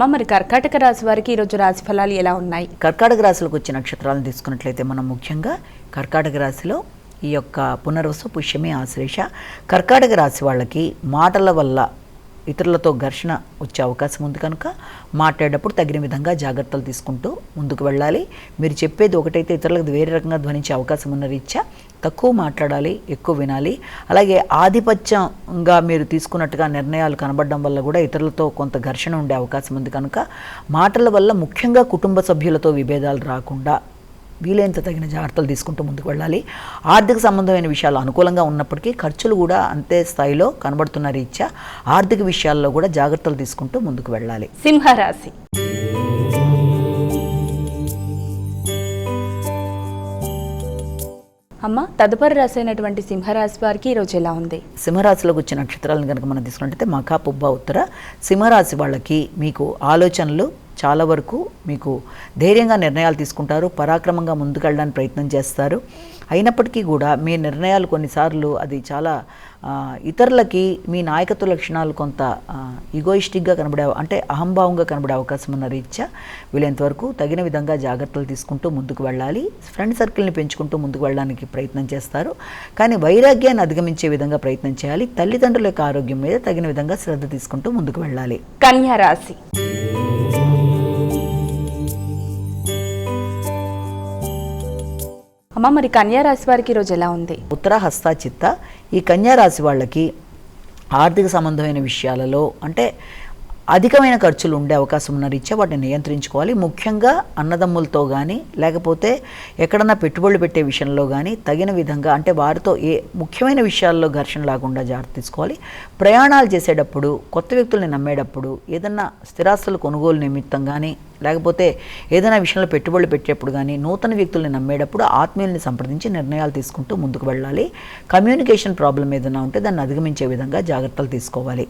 అమ్మ మరి కర్కాటక రాశి వారికి ఈరోజు రాశి ఫలాలు ఎలా ఉన్నాయి? కర్కాటక రాశిలోకి వచ్చే నక్షత్రాలను తీసుకున్నట్లయితే మనం ముఖ్యంగా కర్కాటక రాశిలో ఈ యొక్క పునర్వసు పుష్యమే ఆశ్లేష కర్కాటక రాశి వాళ్ళకి మాటల వల్ల ఇతరులతో ఘర్షణ వచ్చే అవకాశం ఉంది కనుక మాట్లాడేటప్పుడు తగిన విధంగా జాగ్రత్తలు తీసుకుంటూ ముందుకు వెళ్ళాలి. మీరు చెప్పేది ఒకటైతే ఇతరులకు వేరే రకంగా ధ్వనించే అవకాశం ఉన్న రీత్యా తక్కువ మాట్లాడాలి ఎక్కువ వినాలి. అలాగే ఆధిపత్యంగా మీరు తీసుకున్నట్టుగా నిర్ణయాలు కనబడడం వల్ల కూడా ఇతరులతో కొంత ఘర్షణ ఉండే అవకాశం ఉంది కనుక మాటల వల్ల ముఖ్యంగా కుటుంబ సభ్యులతో విభేదాలు రాకుండా వీలైనంత తగిన జాగ్రత్తలు తీసుకుంటూ ముందుకు వెళ్ళాలి. ఆర్థిక సంబంధమైన విషయాలు అనుకూలంగా ఉన్నప్పటికీ ఖర్చులు కూడా అంతే స్థాయిలో కనబడుతున్న రీత్యా ఆర్థిక విషయాల్లో కూడా జాగ్రత్తలు తీసుకుంటూ ముందుకు వెళ్ళాలి. సింహరాశి. అమ్మ తదుపరి రాశి అయినటువంటి సింహరాశి వారికి ఈరోజు ఎలా ఉంది? సింహరాశిలోకి వచ్చే నక్షత్రాలను కనుక మనం తీసుకున్నట్టయితే మఖా పుబ్బ ఉత్తర సింహరాశి వాళ్ళకి మీకు ఆలోచనలు చాలా వరకు మీకు ధైర్యంగా నిర్ణయాలు తీసుకుంటారు పరాక్రమంగా ముందుకెళ్ళడానికి ప్రయత్నం చేస్తారు. అయినప్పటికీ కూడా మీ నిర్ణయాలు కొన్నిసార్లు అది చాలా ఇతరులకి మీ నాయకత్వ లక్షణాలు కొంత ఈగోయిస్టిక్గా కనబడే అంటే అహంభావంగా కనబడే అవకాశం ఉన్న రీత్యా వీలైనంతవరకు తగిన విధంగా జాగ్రత్తలు తీసుకుంటూ ముందుకు వెళ్ళాలి. ఫ్రెండ్ సర్కిల్ని పెంచుకుంటూ ముందుకు వెళ్ళడానికి ప్రయత్నం చేస్తారు. కానీ వైరాగ్యాన్ని అధిగమించే విధంగా ప్రయత్నం చేయాలి. తల్లిదండ్రుల యొక్క ఆరోగ్యం మీద తగిన విధంగా శ్రద్ధ తీసుకుంటూ ముందుకు వెళ్ళాలి. కన్యా రాశి. అమ్మ మరి కన్యా రాశి వారికి ఈరోజు ఎలా ఉంది? ఉత్తర హస్త చిత్త ఈ కన్యారాశి వాళ్ళకి ఆర్థిక సంబంధమైన విషయాలలో అంటే అధికమైన ఖర్చులు ఉండే అవకాశం ఉన్న రీత్యా వాటిని నియంత్రించుకోవాలి. ముఖ్యంగా అన్నదమ్ములతో కానీ లేకపోతే ఎక్కడన్నా పెట్టుబడులు పెట్టే విషయంలో కానీ తగిన విధంగా అంటే వారితో ఏ ముఖ్యమైన విషయాల్లో ఘర్షణ లేకుండా జాగ్రత్త తీసుకోవాలి. ప్రయాణాలు చేసేటప్పుడు కొత్త వ్యక్తుల్ని నమ్మేటప్పుడు ఏదన్నా స్థిరాస్తుల కొనుగోలు నిమిత్తం కానీ లేకపోతే ఏదైనా విషయంలో పెట్టుబడులు పెట్టేప్పుడు కానీ నూతన వ్యక్తుల్ని నమ్మేటప్పుడు ఆత్మీయుల్ని సంప్రదించి నిర్ణయాలు తీసుకుంటూ ముందుకు వెళ్ళాలి. కమ్యూనికేషన్ ప్రాబ్లం ఏదైనా ఉంటే దాన్ని అధిగమించే విధంగా జాగ్రత్తలు తీసుకోవాలి.